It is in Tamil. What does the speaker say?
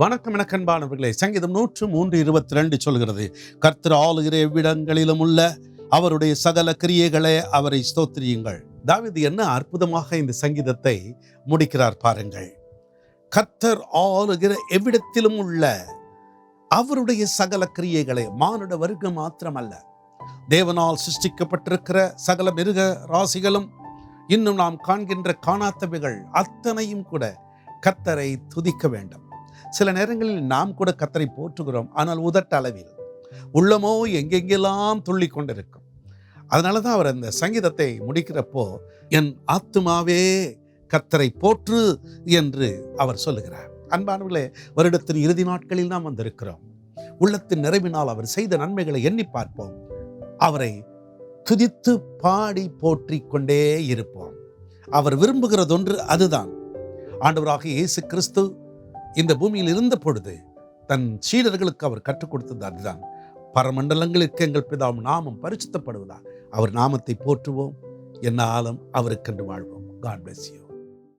வணக்கம் எனக்கன்பானவர்களே சங்கீதம் நூற்று மூன்று இருபத்தி ரெண்டு சொல்கிறது கர்த்தர் ஆளுகிற எவ்விடங்களிலும் உள்ள அவருடைய சகல கிரியைகளை அவரை ஸ்தோத்திரியுங்கள். தாவிது என்ன அற்புதமாக இந்த சங்கீதத்தை முடிக்கிறார் பாருங்கள். கர்த்தர் ஆளுகிற எவ்விடத்திலும் உள்ள அவருடைய சகல கிரியைகளை மானுட வர்க்கம் மாத்திரமல்ல தேவனால் சிருஷ்டிக்கப்பட்டிருக்கிற சகல மிருக ராசிகளும் இன்னும் நாம் காண்கின்ற காணாத்தவைகள் அத்தனையும் கூட கத்தரை துதிக்க வேண்டும். சில நேரங்களில் நாம் கூட கத்தரை போற்றுகிறோம் ஆனால் உதட்ட அளவில். உள்ளமோ எங்கெங்கெல்லாம் துள்ளி கொண்டிருக்கும். அதனால தான் அவர் அந்த சங்கீதத்தை முடிக்கிறப்போ என் ஆத்துமாவே கத்தரை போற்று என்று அவர் சொல்லுகிறார். அன்பானவர்களே வருடத்தின் இறுதி நாட்களில் நாம் வந்திருக்கிறோம். உள்ளத்தின் நிறைவினால் அவர் செய்த நன்மைகளை எண்ணி பார்ப்போம். அவரை துதித்து பாடி போற்றி கொண்டே இருப்போம். அவர் விரும்புகிறதொன்று அதுதான். ஆண்டவராக இயேசு கிறிஸ்து இந்த பூமியில் இருந்த பொழுது தன் சீடர்களுக்கு அவர் கற்றுக் கொடுத்தது அதுதான். பரமண்டலங்களுக்கு எங்கள் பிதாவும் நாமம் பரிசுத்தப்படுவதா? அவர் நாமத்தை போற்றுவோம். என்னாலும் அவருக்கென்று வாழ்வோம். God bless you